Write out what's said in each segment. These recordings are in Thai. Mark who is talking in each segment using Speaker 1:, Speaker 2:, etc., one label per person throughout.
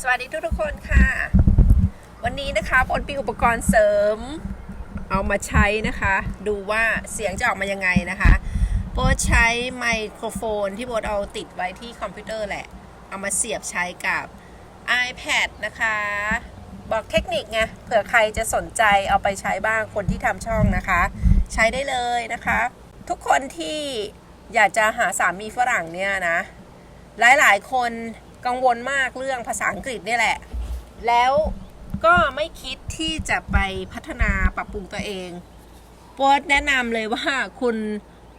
Speaker 1: สวัสดีทุกทุกๆคนค่ะ วันนี้นะคะปนปีอุปกรณ์เสริม เอามาใช้นะคะ ดูว่าเสียงจะออกมายังไงนะคะโบใช้ไมโครโฟนที่โบทเอาติดไว้ที่คอมพิวเตอร์แหละ เอามาเสียบใช้กับ iPad นะคะ บอกเทคนิคไงเผื่อใครจะสนใจเอาไปใช้บ้างคนที่ทำช่องนะคะ ใช้ได้เลยนะคะ ทุกคนที่อยากจะหาสามีฝรั่งเนี่ยนะ หลายๆ คน กังวลมากเรื่องภาษาอังกฤษเนี่ยแหละ แล้วก็ไม่คิดที่จะไปพัฒนาปรับปรุงตัวเองโปรดแนะนำเลยว่าคุณ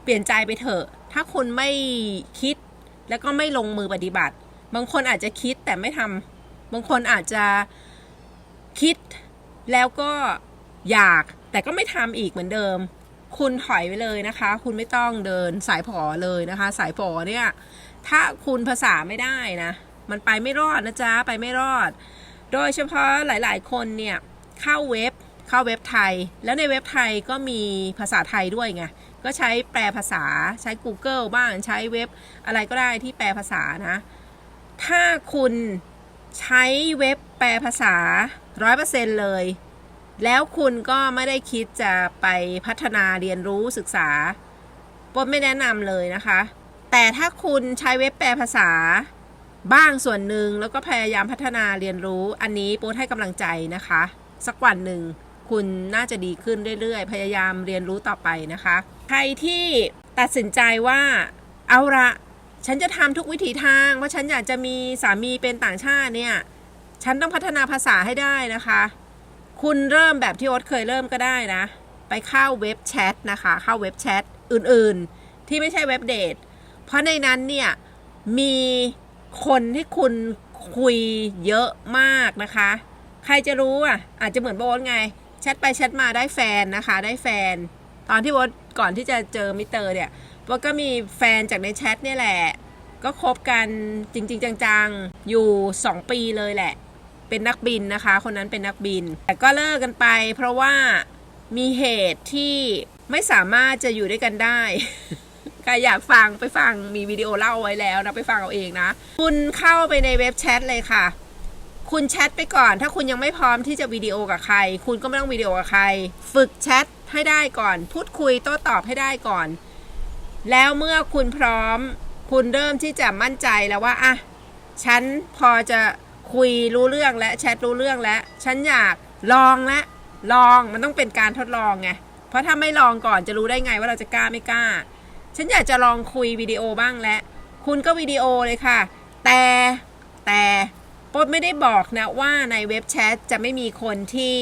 Speaker 1: เปลี่ยนใจไปเถอะ ถ้าคุณไม่คิดแล้วก็ไม่ลงมือปฏิบัติ บางคนอาจจะคิดแต่ไม่ทำบางคนอาจจะคิดแล้วก็อยากแต่ก็ไม่ทำอีกเหมือนเดิม คุณถอยไปเลยนะคะ คุณไม่ต้องเดินสายผอเลยนะคะ สายผอเนี่ย ถ้าคุณภาษาไม่ได้นะ มันไปไม่รอดนะจ๊ะ ไปไม่รอด โดยเฉพาะหลาย ๆ คนเนี่ย เข้าเว็บเข้าเว็บไทย แล้วในเว็บไทยก็มีภาษาไทยด้วยไง ก็ใช้แปลภาษาใช้ Google บ้างใช้เว็บอะไรก็ได้ที่แปลภาษานะ ถ้าคุณใช้เว็บแปลภาษา 100%เลย แล้วคุณก็ไม่ได้คิดจะไปพัฒนาเรียนรู้ศึกษาปนไม่แนะนำเลยนะคะ แต่ถ้าคุณใช้เว็บแปลภาษา บ้างส่วนหนึ่งแล้วก็พยายามพัฒนาเรียนรู้อันนี้โป๊ให้กำลังใจนะคะ สักวันหนึ่งคุณน่าจะดีขึ้นเรื่อยๆ พยายามเรียนรู้ต่อไปนะคะ ใครที่ตัดสินใจว่าเอาละฉันจะทำทุกวิถีทางว่าฉันอยากจะมีสามีเป็นต่างชาติเนี่ย ฉันต้องพัฒนาภาษาให้ได้นะคะ คุณเริ่มแบบที่โอ๊ตเคยเริ่มก็ได้นะ ไปเข้าเว็บแชทนะคะ เข้าเว็บแชทอื่นๆ ที่ไม่ใช่เว็บเดทเพราะในนั้นเนี่ยมี คนที่คุณคุยเยอะมากนะคะ ใครจะรู้อะ อาจจะเหมือนโบทไงแชทไปแชทมาได้แฟนนะคะ ได้แฟน ตอนที่โบทก่อนที่จะเจอมิสเตอร์เนี่ยโบทก็มีแฟนจากในแชทเนี่ยแหละ ก็คบกันจริง ๆ จังๆ อยู่ 2 ปีเลยแหละ เป็นนักบินนะคะ คนนั้นเป็นนักบิน แต่ก็เลิกกันไป เพราะว่ามีเหตุที่ไม่สามารถจะอยู่ด้วยกันได้ ใครอยากฟังไปฟังมีวิดีโอเล่าไว้แล้วนะไปฟังเอาเองนะ คุณเข้าไปในเว็บแชทเลยค่ะ คุณแชทไปก่อน ถ้าคุณยังไม่พร้อมที่จะวิดีโอกับใคร คุณก็ไม่ต้องวิดีโอกับใคร ฝึกแชทให้ได้ก่อน พูดคุยโต้ตอบให้ได้ก่อน แล้วเมื่อคุณพร้อม คุณเริ่มที่จะมั่นใจแล้วว่าอะฉันพอจะคุยรู้เรื่องและแชทรู้เรื่องแล้วฉันอยากลองและลองมันต้องเป็นการทดลองไงเพราะถ้าไม่ลองก่อนจะรู้ได้ไงว่าเราจะกล้าไม่กล้า ฉันอยากจะลองคุยวิดีโอบ้างแล้วคุณก็วิดีโอเลยค่ะ แต่แต่ป๊ดไม่ได้บอกนะว่าในเว็บแชทจะไม่มีคนที่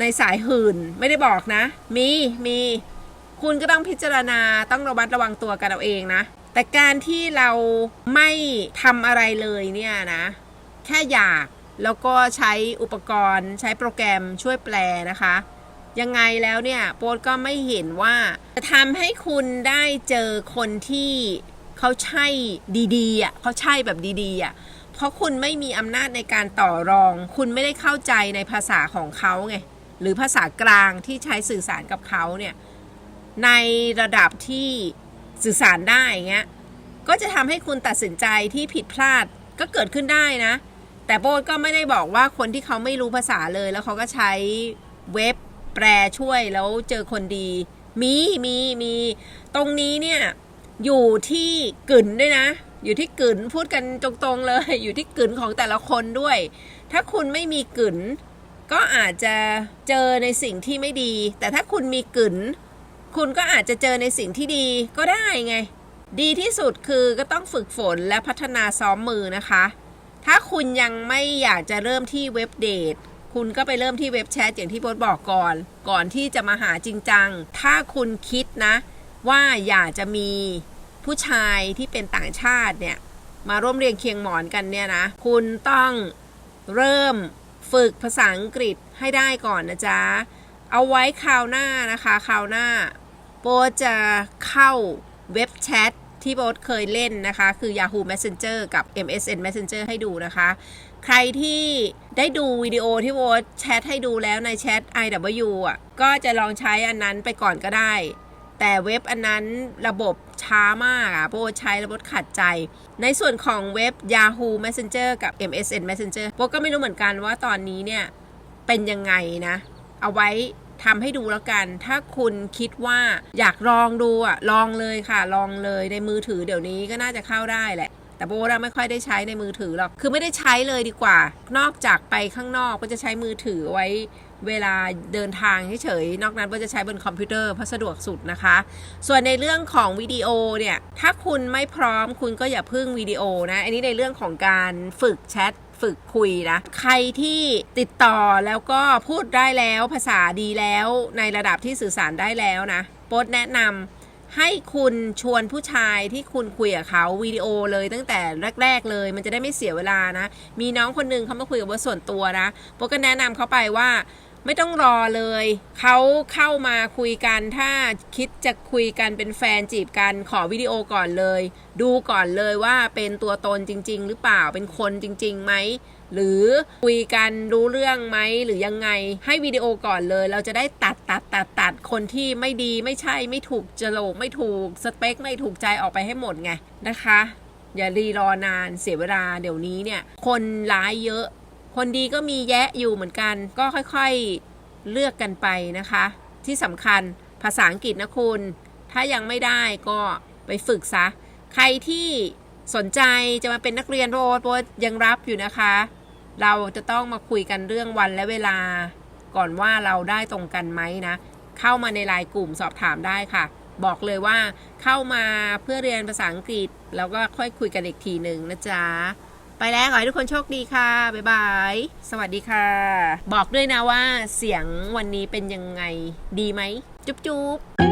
Speaker 1: ในสายหื่นไม่ได้บอกนะ มีมีคุณก็ต้องพิจารณาต้องระมัดระวังตัวกันเอาเองนะ แต่การที่เราไม่ทำอะไรเลยเนี่ยนะ แค่อยากแล้วก็ใช้อุปกรณ์ ใช้โปรแกรมช่วยแปลนะคะ ยังไงแล้วเนี่ยโป๊ดก็ไม่เห็นว่า จะทำให้คุณได้เจอคนที่เขาใช่ดีๆอะเขาใช่แบบดีๆอะเพราะคุณไม่มีอำนาจในการต่อรอง คุณไม่ได้เข้าใจในภาษาของเขาไงหรือภาษากลางที่ใช้สื่อสารกับเขาเนี่ยในระดับที่สื่อสารได้เงี้ยก็จะทำให้คุณตัดสินใจที่ผิดพลาดก็เกิดขึ้นได้นะ แต่โบทก็ไม่ได้บอกว่าคนที่เขาไม่รู้ภาษาเลย แล้วเขาก็ใช้เว็บ แปลช่วยแล้วเจอคนดี มีมีมีตรงนี้เนี่ยอยู่ที่กึ่นด้วยนะ อยู่ที่กึ่นพูดกันตรงๆเลย อยู่ที่กึ่นของแต่ละคนด้วย ถ้าคุณไม่มีกึ่นก็อาจจะเจอในสิ่งที่ไม่ดี แต่ถ้าคุณมีกึ่นคุณก็อาจจะเจอในสิ่งที่ดีก็ได้ไง ดีที่สุดคือก็ต้องฝึกฝนและพัฒนาซ้อมมือนะคะ ถ้าคุณยังไม่อยากจะเริ่มที่เว็บเดท คุณก็ไปเริ่มที่เว็บแชทอย่างที่โบทบอกก่อน ก่อนที่จะมาหาจริงจัง ถ้าคุณคิดนะ ว่าอยากจะมีผู้ชายที่เป็นต่างชาติเนี่ย มาร่วมเรียงเคียงหมอนกันเนี่ยนะ คุณต้องเริ่มฝึกภาษาอังกฤษให้ได้ก่อนนะจ๊ะ เอาไว้คราวหน้านะคะ คราวหน้าโบจะเข้าเว็บแชท ที่โบ๊ทเคยเล่นนะคะ คือ Yahoo Messenger กับ MSN Messenger ให้ดูนะคะ ใครที่ได้ดูวิดีโอที่โบ๊ทแชทให้ดูแล้วในแชท IW อะก็จะลองใช้อันนั้นไปก่อนก็ได้ แต่เว็บอันนั้นระบบช้ามากอะโบใช้ระบบขัดใจ ในส่วนของเว็บ Yahoo Messenger กับ MSN Messenger โบก็ไม่รู้เหมือนกันว่าตอนนี้เนี่ย เป็นยังไงนะ เอาไว้ ทำให้ดูแล้วกัน ถ้าคุณคิดว่าอยากลองดูอะลองเลยค่ะ ลองเลยในมือถือเดี๋ยวนี้ก็น่าจะเข้าได้แหละแต่โบเราไม่ค่อยได้ใช้ในมือถือหรอก คือไม่ได้ใช้เลยดีกว่า นอกจากไปข้างนอกก็จะใช้มือถือไว้เวลาเดินทางเฉยๆ นอกนั้นก็จะใช้บนคอมพิวเตอร์เพราะสะดวกสุดนะคะ ส่วนในเรื่องของวิดีโอเนี่ย ถ้าคุณไม่พร้อมคุณก็อย่าพึ่งวิดีโอนะ อันนี้ในเรื่องของการฝึกแชท ฝึกคุยนะ ใครที่ติดต่อแล้วก็พูดได้แล้วภาษาดีแล้วในระดับที่สื่อสารได้แล้วนะโป๊ดแนะนำให้คุณชวนผู้ชายที่คุณคุยกับเขาวิดีโอเลยตั้งแต่แรก ๆ เลย มันจะได้ไม่เสียเวลานะ มีน้องคนหนึงเขามาคุยกับเบอร์ส่วนตัวนะโป๊ดก็แนะนำเขาไปว่า ไม่ต้องรอเลย เขาเข้ามาคุยกัน ถ้าคิดจะคุยกันเป็นแฟนจีบกัน ขอวิดีโอก่อนเลย ดูก่อนเลยว่าเป็นตัวตนจริง ๆ หรือเปล่า เป็นคนจริงๆไหม หรือคุยกันรู้เรื่องไหม หรือยังไง ให้วิดีโอก่อนเลย เราจะได้ตัดตัดตัดตัดคนที่ไม่ดีไม่ใช่ไม่ถูกจโลกไม่ถูกสเปคไม่ถูกใจออกไปให้หมดไงนะคะ อย่ารีรอนานเสียเวลาเดี๋ยวนี้เนี่ย คนร้ายเยอะ คนดีก็มีแยะอยู่เหมือนกัน ก็ค่อยๆเลือกกันไปนะคะ ที่สำคัญภาษาอังกฤษนะคุณ ถ้ายังไม่ได้ก็ไปฝึกซะ ใครที่สนใจจะมาเป็นนักเรียนโรดโรดยังรับอยู่นะคะ เราจะต้องมาคุยกันเรื่องวันและเวลา ก่อนว่าเราได้ตรงกันไหมนะ เข้ามาในไลน์กลุ่มสอบถามได้ค่ะ บอกเลยว่าเข้ามาเพื่อเรียนภาษาอังกฤษ แล้วก็ค่อยคุยกันอีกทีหนึ่งนะจ๊ะ ไปแล้วขอให้ทุกคนโชคดีค่ะ บ๊ายบาย สวัสดีค่ะ บอกด้วยนะว่าเสียงวันนี้เป็นยังไงดีไหม จุ๊บจุ๊บ